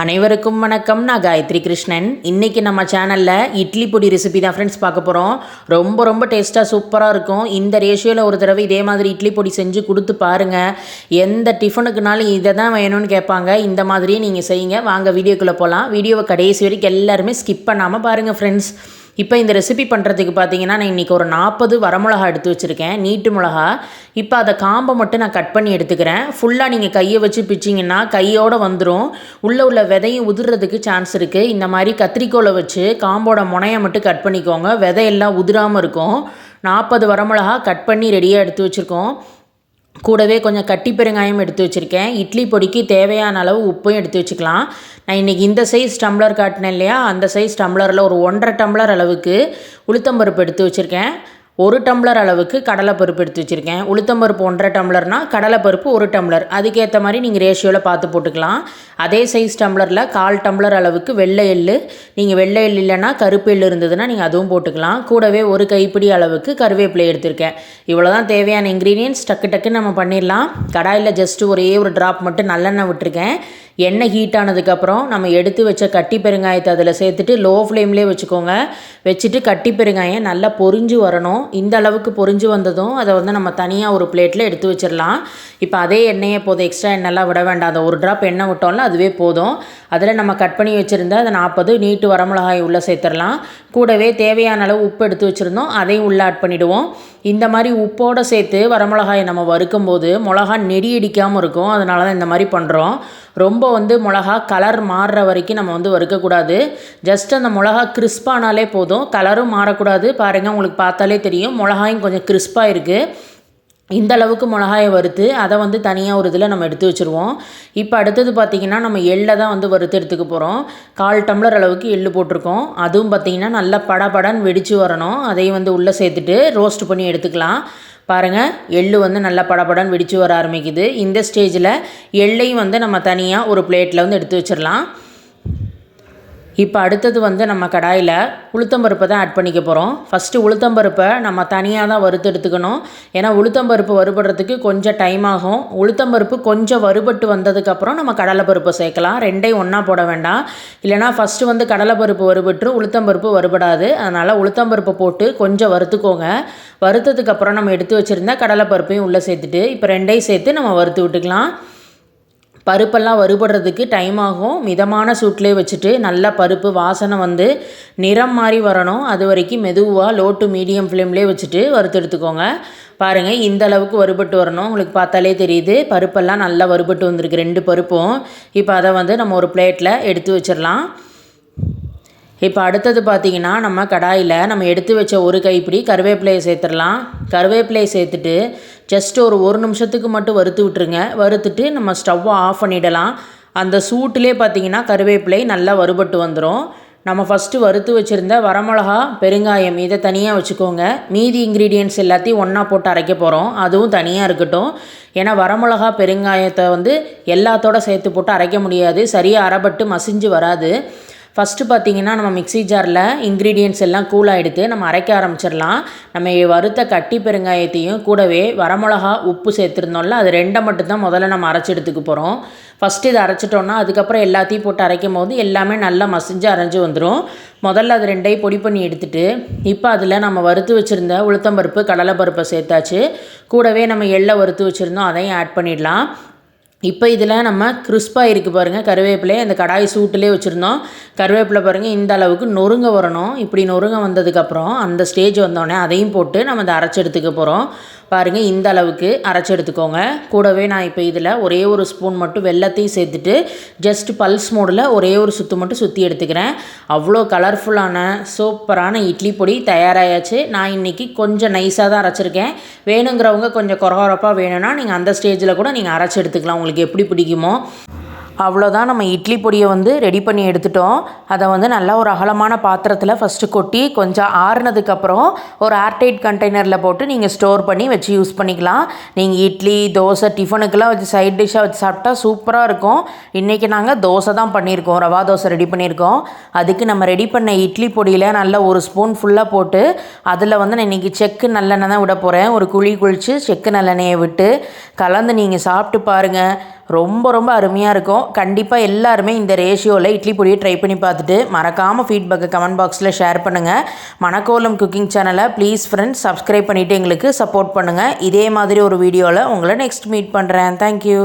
அனைவருக்கும் வணக்கம். நான் காயத்ரி கிருஷ்ணன். இன்றைக்கி நம்ம சேனலில் இட்லி பொடி ரெசிபி தான் ஃப்ரெண்ட்ஸ் பார்க்க போகிறோம் ரொம்ப ரொம்ப டேஸ்ட்டாக சூப்பராக இருக்கும். இந்த ரேஷியோவில் ஒரு தடவை இதே மாதிரி இட்லி பொடி செஞ்சு கொடுத்து பாருங்கள் எந்த டிஃபனுக்குனாலும் இதை தான் வேணும்னு கேட்பாங்க. இந்த மாதிரியே நீங்கள் செய்யுங்க. வாங்க வீடியோக்குள்ளே போகலாம் வீடியோவை கடைசி வரைக்கும் எல்லாருமே ஸ்கிப் பண்ணாமல் பாருங்கள் ஃப்ரெண்ட்ஸ் இப்போ இந்த ரெசிபி பண்ணுறதுக்கு பார்த்தீங்கன்னா நான் இன்றைக்கி ஒரு நாற்பது வரமிளகா எடுத்து வச்சுருக்கேன். நீட்டு மிளகா. இப்போ அதை காம்பை மட்டும் நான் கட் பண்ணி எடுத்துக்கிறேன். ஃபுல்லாக நீங்கள் கையை வச்சு பிச்சிங்கன்னா கையோடு வந்துடும் உள்ளே உள்ள விதையும் உதிர்றதுக்கு சான்ஸ் இருக்குது இந்த மாதிரி கத்திரிக்கோலை வச்சு காம்போட முனையை மட்டும் கட் பண்ணிக்கோங்க. விதையெல்லாம் உதிராமல் இருக்கும். நாற்பது வரமிளகா கட் பண்ணி ரெடியாக எடுத்து வச்சுருக்கோம். கூடவே கொஞ்சம் கட்டி பெருங்காயம் எடுத்து வச்சுருக்கேன். இட்லி பொடிக்கு தேவையான அளவு உப்பையும் எடுத்து வச்சுக்கலாம். நான் இன்றைக்கி இந்த சைஸ் டம்ளர் காட்டினேன் இல்லையா? அந்த சைஸ் டம்ளரில் ஒரு ஒன்றரை டம்ளர் அளவுக்கு உளுத்தம்பருப்பு எடுத்து வச்சுருக்கேன். ஒரு டம்ளர் அளவுக்கு கடலைப்பருப்பு எடுத்து வச்சுருக்கேன். உளுத்தம்பருப்பு ஒன்றரை டம்ளர்னால் கடலைப்பருப்பு ஒரு டம்ளர். அதுக்கேற்ற மாதிரி நீங்கள் ரேஷியோவில் பார்த்து போட்டுக்கலாம். அதே சைஸ் டம்ளரில் கால் டம்ளர் அளவுக்கு வெள்ளை எள்ளு. நீங்கள் வெள்ளை எள் இல்லைன்னா கருப்பு எள் இருந்ததுன்னா நீங்கள் அதுவும் போட்டுக்கலாம். கூடவே ஒரு கைப்பிடி அளவுக்கு கருவேப்பிலை எடுத்திருக்கேன். இவ்வளோ தான் தேவையான இன்க்ரீடியன்ஸ் டக்கு டக்குன்னு நம்ம பண்ணிடலாம். கடாயில் ஜஸ்ட்டு ஒரே ஒரு ட்ராப் மட்டும் நல்லெண்ணெய் விட்டுருக்கேன். எண்ணெய் ஹீட் ஆனதுக்கப்புறம் நம்ம எடுத்து வச்ச கட்டி பெருங்காயத்தை அதில் சேர்த்துட்டு லோ ஃப்ளேம்லேயே வச்சுக்கோங்க. வச்சுட்டு கட்டி பெருங்காயம் நல்லா பொரிஞ்சு வரணும். இந்த அளவுக்கு பொரிஞ்சு வந்ததும் அதை வந்து நம்ம தனியாக ஒரு பிளேட்டில் எடுத்து வச்சிடலாம். இப்போ அதே எண்ணெயை போதும் எக்ஸ்ட்ரா எண்ணெய்லாம் விட வேண்டாம். அந்த ஒரு ட்ராப் எண்ணெய் விட்டோம்ல அதுவே போதும். அதில் நம்ம கட் பண்ணி வச்சுருந்தா அதை நாற்பது நீட்டு வரமிளகாய் உள்ளே சேர்த்துடலாம். கூடவே தேவையான அளவு உப்பு எடுத்து வச்சுருந்தோம். அதையும் உள்ளே ஆட் பண்ணிவிடுவோம் இந்த மாதிரி உப்போடு சேர்த்து வரமிளகாயை நம்ம வறுக்கும் போது மிளகா நெடி அடிக்காமல் இருக்கும். அதனால தான் இந்த மாதிரி பண்ணுறோம் ரொம்ப வந்து மிளகா கலர் மாறுற வரைக்கும் நம்ம வந்து வறுக்கக்கூடாது. ஜஸ்ட் அந்த மிளகா கிறிஸ்பானாலே போதும். கலரும் மாறக்கூடாது. பாருங்கள் உங்களுக்கு பார்த்தாலே தெரியும். மிளகாயும் கொஞ்சம் கிறிஸ்பாக இருக்குது இந்த அளவுக்கு மிளகாயை வறுத்து அதை வந்து தனியாக ஒரு இதில் நம்ம எடுத்து வச்சுருவோம். இப்போ அடுத்தது பார்த்திங்கன்னா நம்ம எள்ளை தான் வந்து வறுத்து எடுத்துக்க போகிறோம் கால் டம்ளர் அளவுக்கு எள்ளு போட்டிருக்கோம். அதுவும் பார்த்திங்கன்னா நல்லா படபடன்னு வெடித்து வரணும். அதையும் வந்து உள்ளே சேர்த்துட்டு ரோஸ்ட் பண்ணி எடுத்துக்கலாம். பாருங்கள் எள்ளு வந்து நல்லா படபடன்னு வெடித்து வர ஆரம்பிக்குது. இந்த ஸ்டேஜில் எள்ளையும் வந்து நம்ம தனியாக ஒரு பிளேட்டில் வந்து எடுத்து வச்சிடலாம். இப்போ அடுத்தது வந்து நம்ம கடாயில் உளுத்தம்பருப்பை தான் ஆட் பண்ணிக்க போகிறோம் ஃபஸ்ட்டு உளுத்தம்பருப்பை நம்ம தனியாக தான் வறுத்து எடுத்துக்கணும். ஏன்னா உளுத்தம்பருப்பு வறுபடுறதுக்கு கொஞ்சம் டைம் ஆகும். உளுத்தம்பருப்பு கொஞ்சம் வறுபட்டு வந்ததுக்கப்புறம் நம்ம கடலைப்பருப்பை சேர்க்கலாம். ரெண்டையும் ஒன்றா போட வேண்டாம். இல்லைனா ஃபஸ்ட்டு வந்து கடலைப்பருப்பு வறுபட்டு உளுத்தம்பருப்பு வறுபடாது. அதனால் உளுத்தம்பருப்பை போட்டு கொஞ்சம் வறுத்துக்கோங்க. வறுத்ததுக்கப்புறம் நம்ம எடுத்து வச்சுருந்தா கடலைப்பருப்பையும் உள்ளே சேர்த்துட்டு இப்போ ரெண்டையும் சேர்த்து நம்ம வறுத்து விட்டுக்கலாம். பருப்பெல்லாம் வறுபடுறதுக்கு டைம் ஆகும். மிதமான சூட்லேயே வச்சுட்டு நல்லா பருப்பு வாசனை வந்து நிறம் மாதிரி வரணும். அது வரைக்கும் மெதுவாக லோ டு மீடியம் ஃப்ளேம்லேயே வச்சுட்டு வறுத்து எடுத்துக்கோங்க. பாருங்கள் இந்த அளவுக்கு வறுபட்டு வரணும். உங்களுக்கு பார்த்தாலே தெரியுது பருப்பெல்லாம் நல்லா வறுபட்டு வந்திருக்கு. ரெண்டு பருப்பும். இப்போ அதை வந்து நம்ம ஒரு பிளேட்டில் எடுத்து வச்சிடலாம். இப்போ அடுத்தது பார்த்திங்கன்னா நம்ம கடாயில் நம்ம எடுத்து வச்ச ஒரு கைப்பிடி கருவேப்பிலையை சேர்த்துடலாம். கருவேப்பிலையை சேர்த்துட்டு ஜஸ்ட் ஒரு ஒரு நிமிஷத்துக்கு மட்டும் வறுத்து விட்டுருங்க. வறுத்துட்டு நம்ம ஸ்டவ்வை ஆஃப் பண்ணிடலாம். அந்த சூட்டிலே பார்த்திங்கன்னா கருவேப்பிலை நல்லா வறுபட்டு வந்துடும் நம்ம ஃபஸ்ட்டு வறுத்து வச்சுருந்த வரமிளகா பெருங்காயம் இதை தனியாக வச்சுக்கோங்க. மீதி இன்க்ரீடியன்ட்ஸ் எல்லாத்தையும் ஒன்றா போட்டு அரைக்க போகிறோம் அதுவும் தனியாக இருக்கட்டும். ஏன்னா வரமிளகா பெருங்காயத்தை வந்து எல்லாத்தோட சேர்த்து போட்டு அரைக்க முடியாது. சரியாக அரைபட்டு மசிஞ்சு வராது. ஃபஸ்ட்டு பார்த்திங்கன்னா நம்ம மிக்சி ஜாரில் இன்க்ரீடியன்ட்ஸ் எல்லாம் கூல் எடுத்து நம்ம அரைக்க ஆரம்பிச்சிடலாம். நம்ம வறுத்த கட்டி பெருங்காயத்தையும் கூடவே வரமிளகா உப்பு சேர்த்துருந்தோம்ல அது ரெண்டை மட்டும்தான் முதல்ல நம்ம அரைச்சி எடுத்துக்க போகிறோம் ஃபஸ்ட்டு இதை அரைச்சிட்டோன்னா அதுக்கப்புறம் எல்லாத்தையும் போட்டு அரைக்கும் போது எல்லாமே நல்லா மசிஞ்சு அரைஞ்சி வந்துடும் முதல்ல அது ரெண்டையும் பொடி பண்ணி எடுத்துகிட்டு இப்போ அதில் நம்ம வறுத்து வச்சுருந்த உளுத்தம்பருப்பு கடலைப்பருப்பை சேர்த்தாச்சு. கூடவே நம்ம எள்ளை வறுத்து வச்சுருந்தோம் அதையும் ஆட் பண்ணிடலாம். இப்போ இதில் நம்ம கிறிஸ்பாக இருக்குது பாருங்கள் கருவேப்பிலையே அந்த கடாய் சூட்டிலே வச்சுருந்தோம். கருவேப்பிலை பாருங்கள் இந்த அளவுக்கு நொறுங்க வரணும். இப்படி நொறுங்க வந்ததுக்கப்புறம் அந்த ஸ்டேஜ் வந்தோடனே அதையும் போட்டு நம்ம அதை அரைச்சி எடுத்துக்க போகிறோம் பாருங்கள் இந்த அளவுக்கு அரைச்சி எடுத்துக்கோங்க. கூடவே நான் இப்போ இதில் ஒரே ஒரு ஸ்பூன் மட்டும் வெள்ளத்தையும் சேர்த்துட்டு ஜஸ்ட் பல்ஸ் மோடில் ஒரே ஒரு சுற்று மட்டும் சுற்றி எடுத்துக்கிறேன். அவ்வளோ கலர்ஃபுல்லான சூப்பரான இட்லி பொடி தயாராகியாச்சு நான் இன்றைக்கி கொஞ்சம் நைஸாக தான் அரைச்சிருக்கேன். வேணுங்கிறவங்க கொஞ்சம் குறகுறப்பாக வேணும்னா நீங்கள் அந்த ஸ்டேஜில் கூட நீங்கள் அரைச்சி எடுத்துக்கலாம். உங்களுக்கு உங்களுக்கு எப்படி பிடிக்குமோ அவ்வளோதான். நம்ம இட்லி பொடியை வந்து ரெடி பண்ணி எடுத்துட்டோம். அதை வந்து நல்லா ஒரு அகலமான பாத்திரத்தில் ஃபஸ்ட்டு கொட்டி கொஞ்சம் ஆறுனதுக்கப்புறம் ஒரு ஏர்டைட் கண்டெய்னரில் போட்டு நீங்கள் ஸ்டோர் பண்ணி வச்சு யூஸ் பண்ணிக்கலாம். நீங்கள் இட்லி தோசை டிஃபனுக்கெல்லாம் வச்சு சைட் டிஷ்ஷாக வச்சு சாப்பிட்டா சூப்பராக இருக்கும். இன்றைக்கி நாங்கள் தோசை தான் பண்ணியிருக்கோம். ரவா தோசை ரெடி பண்ணியிருக்கோம். அதுக்கு நம்ம ரெடி பண்ண இட்லி பொடியில் நல்லா ஒரு ஸ்பூன் ஃபுல்லாக போட்டு அதில் வந்து நான் இன்றைக்கி செக்கு நல்லெண்ணெய் தான் விட போகிறேன் ஒரு குழி குழித்து செக்கு நல்லெண்ணெயை விட்டு கலந்து நீங்கள் சாப்பிட்டு பாருங்கள் ரொம்ப ரொம்ப அருமையாக இருக்கும். கண்டிப்பாக எல்லாருமே இந்த ரேஷியோவில் இட்லி பொடியை ட்ரை பண்ணி பார்த்துட்டு மறக்காமல் ஃபீட்பேக்கை கமெண்ட் பாக்ஸில் ஷேர் பண்ணுங்கள் மணக்கோலம் குக்கிங் சேனலை ப்ளீஸ் ஃப்ரெண்ட்ஸ் சப்ஸ்கிரைப் பண்ணிவிட்டு எங்களுக்கு சப்போர்ட் பண்ணுங்கள் இதே மாதிரி ஒரு வீடியோவில் உங்களை நெக்ஸ்ட் மீட் பண்ணுறேன் தேங்க்யூ